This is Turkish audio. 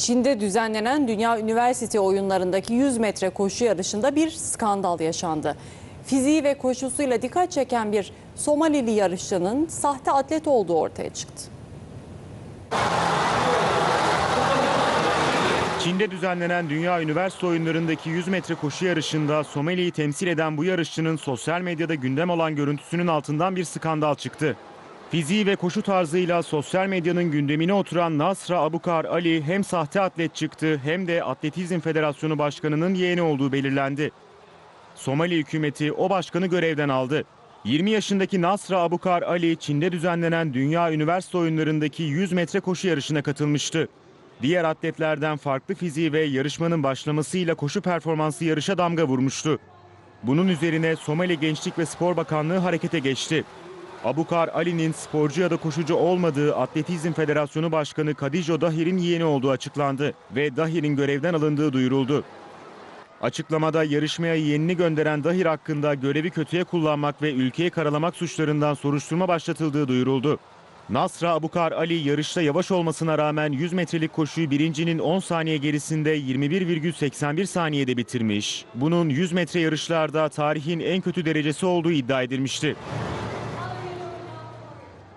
Çin'de düzenlenen Dünya Üniversite oyunlarındaki 100 metre koşu yarışında bir skandal yaşandı. Fiziği ve koşusuyla dikkat çeken bir Somalili yarışçının sahte atlet olduğu ortaya çıktı. Çin'de düzenlenen Dünya Üniversite Oyunları'ndaki 100 metre koşu yarışında Somali'yi temsil eden bu yarışçının sosyal medyada gündem olan görüntüsünün altından bir skandal çıktı. Fiziği ve koşu tarzıyla sosyal medyanın gündemine oturan Nasra Abukar Ali hem sahte atlet çıktı hem de Atletizm Federasyonu Başkanı'nın yeğeni olduğu belirlendi. Somali hükümeti o başkanı görevden aldı. 20 yaşındaki Nasra Abukar Ali, Çin'de düzenlenen Dünya Üniversite Oyunları'ndaki 100 metre koşu yarışına katılmıştı. Diğer atletlerden farklı fiziği ve yarışmanın başlamasıyla koşu performansı yarışa damga vurmuştu. Bunun üzerine Somali Gençlik ve Spor Bakanlığı harekete geçti. Abukar Ali'nin sporcu ya da koşucu olmadığı Atletizm Federasyonu Başkanı Kadijo Dahir'in yeğeni olduğu açıklandı ve Dahir'in görevden alındığı duyuruldu. Açıklamada yarışmaya yeğenini gönderen Dahir hakkında görevi kötüye kullanmak ve ülkeyi karalamak suçlarından soruşturma başlatıldığı duyuruldu. Nasra Abukar Ali yarışta yavaş olmasına rağmen 100 metrelik koşuyu birincinin 10 saniye gerisinde 21,81 saniyede bitirmiş. Bunun 100 metre yarışlarda tarihin en kötü derecesi olduğu iddia edilmişti.